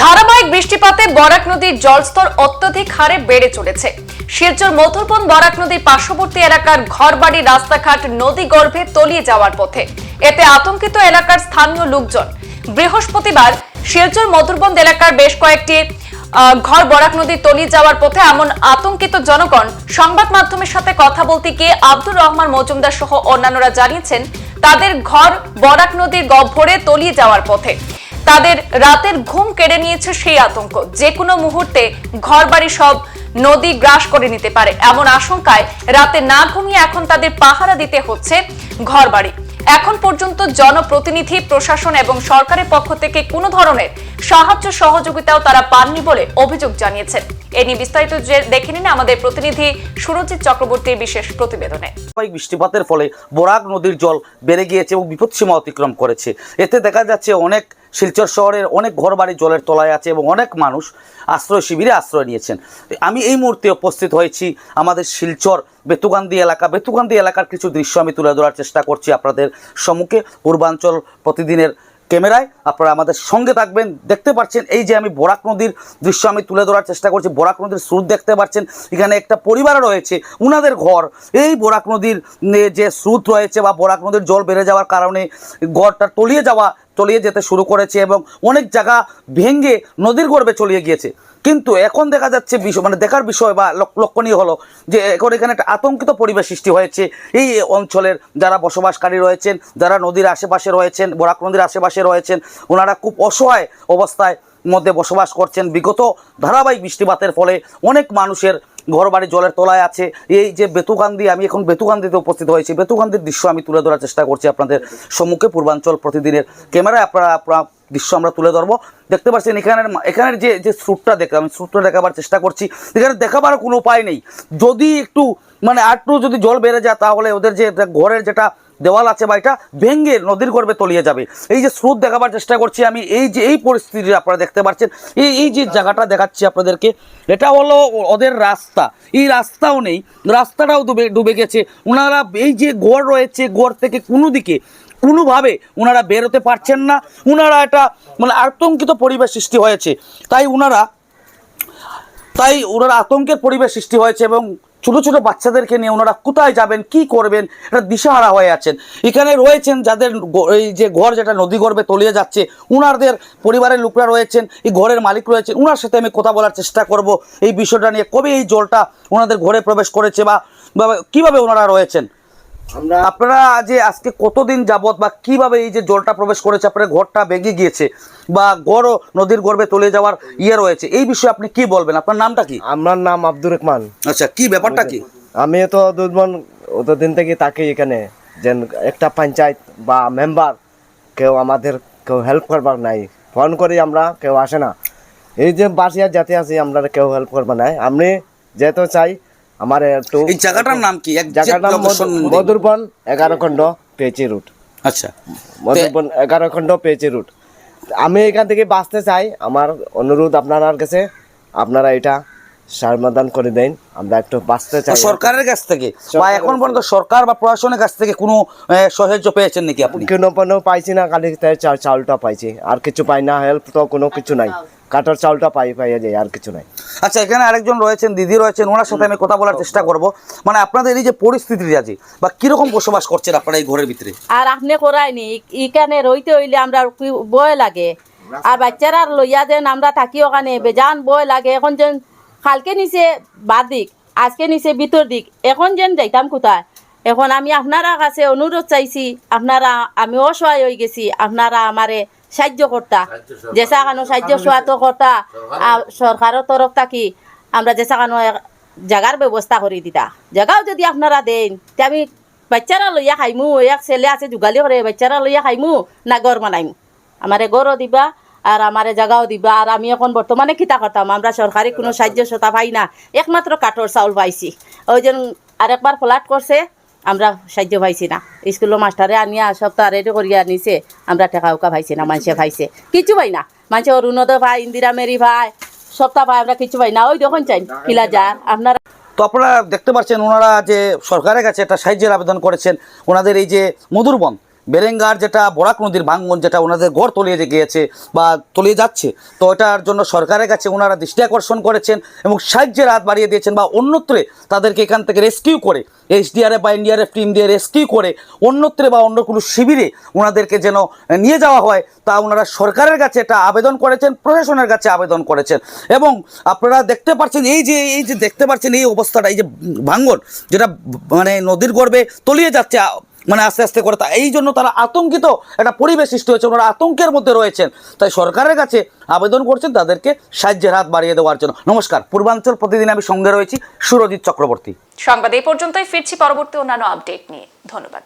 ধারাবাহিক বৃষ্টিপাতে বরাক নদীর জলস্তর অত্যধিক হারে বেড়ে চলেছে। শিলচর মধুরবন বরাক নদীর পার্শ্ববর্তী এলাকার ঘরবাড়ি, রাস্তাঘাট, নদী গর্ভে তলিয়ে যাওয়ার পথে। এতে আতঙ্কিত এলাকার স্থানীয় লোকজন। বৃহস্পতিবার শিলচর মধুরবন এলাকার বেশ কয়েকটি ঘর বরাক নদী তলিয়ে যাওয়ার পথে এমন আতঙ্কিত জনগণ সংবাদ মাধ্যমের সাথে কথা বলতে গিয়ে আব্দুর রহমান মজুমদার সহ অন্যান্যরা জানিয়েছেন, তাদের ঘর বরাক নদীর গহ্বরে তলিয়ে যাওয়ার পথে। তাদের রাতের ঘুম কেড়ে নিয়েছে সেই আতঙ্ক। যে কোনো মুহূর্তে ঘরবাড়ি সব নদী গ্রাস করে নিতে পারে। এমন আশঙ্কায় রাতে না ঘুমিয়ে এখন তাদের পাহারা দিতে হচ্ছে ঘরবাড়ি। এখন পর্যন্ত জনপ্রতিনিধি, প্রশাসন এবং সরকারের পক্ষ থেকে কোনো ধরনের সাহায্য সহযোগিতাও তারা পাননি বলে অভিযোগ জানিয়েছেন এ নিয়ে বিস্তারিত দেখে নিন আমাদের প্রতিনিধি সুরজিৎ চক্রবর্তীর বিশেষ প্রতিবেদনে। বৃষ্টিপাতের ফলে বরাক নদীর জল বেড়ে গিয়েছে এবং বিপদসীমা অতিক্রম করেছে। এতে দেখা যাচ্ছে অনেক শিলচর শহরের অনেক ঘরবাড়ি জলের তলায় আছে এবং অনেক মানুষ আশ্রয় শিবিরে আশ্রয় নিয়েছেন। আমি এই মুহূর্তে উপস্থিত হয়েছি আমাদের শিলচর বেতুকান্দি এলাকা। বেতুকান্দি এলাকার কিছু দৃশ্য আমি তুলে ধরার চেষ্টা করছি আপনাদের সম্মুখে। পূর্বাঞ্চল প্রতিদিনের ক্যামেরায় আপনারা আমাদের সঙ্গে থাকবেন। দেখতে পাচ্ছেন, এই যে আমি বরাক নদীর দৃশ্য আমি তুলে ধরার চেষ্টা করছি। বরাক নদীর স্রোত দেখতে পাচ্ছেন, এখানে একটা পরিবার রয়েছে, উনাদের ঘর। এই বরাক নদীর যে স্রোত রয়েছে বা বরাক নদীর জল বেড়ে যাওয়ার কারণে ঘরটা তলিয়ে যাওয়া তলিয়ে যেতে শুরু করেছে এবং অনেক জায়গা ভেঙে নদীর গর্বে চলিয়ে গিয়েছে। কিন্তু এখন দেখা যাচ্ছে বিষয় মানে দেখার বিষয় বা লক- লক্ষণীয় হলো যে এখন এখানে একটা আতঙ্কিত পরিবেশ সৃষ্টি হয়েছে। এই অঞ্চলের যারা বসবাসকারী রয়েছেন, যারা নদীর আশেপাশে রয়েছেন, বরাক নদীর আশেপাশে রয়েছেন, ওনারা খুব অসহায় অবস্থায় মধ্যে বসবাস করছেন। বিগত ধারাবাহিক বৃষ্টিপাতের ফলে অনেক মানুষের ঘরবাড়ি জলের তলায় আছে। এই যে বেতুকান্দি আমি এখন বেতুকান্দিতে উপস্থিত হয়েছি। বেতুকান্দির দৃশ্য আমি তুলে ধরার চেষ্টা করছি আপনাদের সম্মুখে। পূর্বাঞ্চল প্রতিদিনের ক্যামেরায় আপনারা, আপনার দৃশ্য আমরা তুলে ধরবো। দেখতে পাচ্ছেন এখানের এখানের যে যে স্রুটটা দেখলাম, আমি স্রুটটা দেখাবার চেষ্টা করছি। এখানে দেখাবার কোনো উপায় নেই। যদি একটু মানে আটটু যদি জল বেড়ে যায়, তাহলে ওদের যে ঘরের যেটা দেওয়াল আছে বা এটা ভেঙ্গে নদীর গর্ভে তলিয়ে যাবে। এই যে স্রোত দেখাবার চেষ্টা করছি আমি, এই যে, এই পরিস্থিতি আপনারা দেখতে পাচ্ছেন, এই এই যে জায়গাটা দেখাচ্ছি আপনাদেরকে, এটা হলো ওদের রাস্তা। এই রাস্তাও নেই, রাস্তাটাও ডুবে ডুবে গেছে। ওনারা এই যে গড় রয়েছে, গড় থেকে কোনো দিকে, কোনোভাবে ওনারা বেরোতে পারছেন না। ওনারা এটা মানে আতঙ্কিত পরিবেশ সৃষ্টি হয়েছে। তাই ওনারা তাই ওনারা আতঙ্কের পরিবেশ সৃষ্টি হয়েছে এবং ছোট ছোট বাচ্চাদেরকে নিয়ে ওনারা কোথায় যাবেন, কি করবেন এটা দিশাহারা হয়ে আছেন। এখানে রয়েছেন যাদের এই যে ঘর যেটা নদী গর্বে তলিয়ে যাচ্ছে ওনাদের পরিবারের লোকরা রয়েছেন, এই ঘরের মালিক রয়েছেন, উনার সাথে আমি কথা বলার চেষ্টা করব এই বিষয়টা নিয়ে। কবে এই জলটা ওনাদের ঘরে প্রবেশ করেছে বা কীভাবে ওনারা রয়েছেন? আমরা আপনারা যে আজকে কতদিন যাবত বা কীভাবে এই যে জলটা প্রবেশ করেছে আপনার ঘরটা বেগে গিয়েছে বা গড়ও নদীর গর্ভে তলে যাওয়ার ইয়ে রয়েছে এই বিষয়ে আপনি কি বলবেন? আপনার নামটা কি? আমার নাম আব্দুর রহমান। আচ্ছা কি ব্যাপারটা কি? আমি তো দুধমন অতদিন থেকে থাকি এখানে যেন একটা পঞ্চায়েত বা মেম্বার কেউ আমাদের কেউ হেল্প করবার নাই। ফোন করি আমরা কেউ আসে না। এই যে বাসিয়া যাতে আছি আমরা কেউ হেল্প করবার নাই। আমি যেহেতু চাই আমার একটু এই জায়গাটার নাম কি? এক জায়গাটার নাম মধুরবন এগারো খণ্ড পেচি রুট আচ্ছা। মধুরবন এগারো খণ্ড পেচি রুট আমি এখান থেকে বাঁচতে চাই। আমার অনুরোধ আপনার কাছে। আপনারা এটা সমাধান করে দেন। আমরা একটু বাঁচতে চাই। সরকারের কাছ থেকে? বা এখন পর্যন্ত সরকার বা প্রশাসনের কাছ থেকে কোনো সাহায্য পেয়েছেন নাকি আপনি? কোনো কোনো পাইছি না খালি চাউলটা পাইছি। আর কিছু পাই না হেল্প তো কোনো কিছু নাই। কাঠের চাউলটা পাই পাইয়া যায় আর কিছু নাই। আচ্ছা এখানে আরেকজন রয়েছেন, দিদি রয়েছেন, ওনার সাথে আমি কথা বলার চেষ্টা করব। মানে আপনাদের এই যে পরিস্থিতি আছে বা কীরকম বসবাস করছেন আপনারা এই ঘরের ভিতরে? আর আপনি করাইনি এখানে রইতে হইলে আমরা বয় লাগে। আর বাচ্চারা লইয়া যেন আমরা থাকি ওখানে, বেজান বয় লাগে। এখন যেন কালকে নিচে বাদ দিক, আজকে নিচে ভিতর দিক, এখন যেন যাইতাম কোথায়? এখন আমি আপনারা কাছে অনুরোধ চাইছি, আপনারা, আমি অসহায় হয়ে গেছি, আপনারা আমারে সাহায্য করতা যেসা কানো সাহায্য সোয়াতো করতা আর সরকারের তরফ থাকি আমরা যেসা কানো জাগার ব্যবস্থা করে দিতা। জায়গাও যদি আপনারা দেন তে আমি বাচ্চারা লইয়া খাইমু এক ছেলে আছে যোগালি করে বাচ্চারা লইয়া খাইমু না গড় বানাইমু আমারে গড়ও দিবা আর আমারে জায়গাও দিবা আর আমি এখন বর্তমানে কিতা করতাম আমরা সরকারি কোনো সাহায্য সতা পাই না। একমাত্র কাঠর চাউল পাইছি। ওই যেন আরেকবার ফ্লাট করছে আমরা সাহায্য পাইছি না। স্কুলের মাস্টারে আনিয়া সব সপ্তাহ রেডি করিয়া আনিছে। আমরা টেকা উকা পাইছি না মানুষে পাইছে। কিছু পাই না। মানুষে অরুণোদয় ভাই ইন্দিরা মেরি ভাই, সপ্তাহ ভাই, আমরা কিছু পাই না। ওই যখন চাই কিলা যান আপনারা তো আপনারা দেখতে পাচ্ছেন, ওনারা যে সরকারের কাছে একটা সাহায্যের আবেদন করেছেন, ওনাদের এই যে মধুরবন বেরেঙ্গার যেটা, বরাক নদীর ভাঙ্গন যেটা ওনাদের গড় তলিয়ে গিয়েছে বা তলিয়ে যাচ্ছে, তো এটার জন্য সরকারের কাছে ওনারা দৃষ্টি আকর্ষণ করেছেন এবং সাহায্যের হাত বাড়িয়ে দিয়েছেন বা অন্যত্রে তাদেরকে এখান থেকে রেস্কিউ করে এইচডিআরএফ বা এনডিআরএফ টিম দিয়ে রেস্কিউ করে অন্যত্রে বা অন্য কোনো শিবিরে ওনাদেরকে যেন নিয়ে যাওয়া হয়, তা ওনারা সরকারের কাছে এটা আবেদন করেছেন, প্রশাসনের কাছে আবেদন করেছেন। এবং আপনারা দেখতে পাচ্ছেন এই যে এই যে দেখতে পাচ্ছেন এই অবস্থাটা, এই যে ভাঙ্গন যেটা মানে নদীর গর্ভে তলিয়ে যাচ্ছে মানে আস্তে আস্তে করে তা এই জন্য তারা আতঙ্কিত একটা পরিবেশ সৃষ্টি হয়েছে, ওনারা আতঙ্কের মধ্যে রয়েছেন। তাই সরকারের কাছে আবেদন করছেন, তাদেরকে সাহায্যের হাত বাড়িয়ে দেওয়ার জন্য। নমস্কার, পূর্বাঞ্চল প্রতিদিন আমি সঙ্গে রয়েছি, সুরজিৎ চক্রবর্তী। সংবাদ এই পর্যন্তই, ফিরছি পরবর্তী অন্যান্য আপডেট নিয়ে। ধন্যবাদ।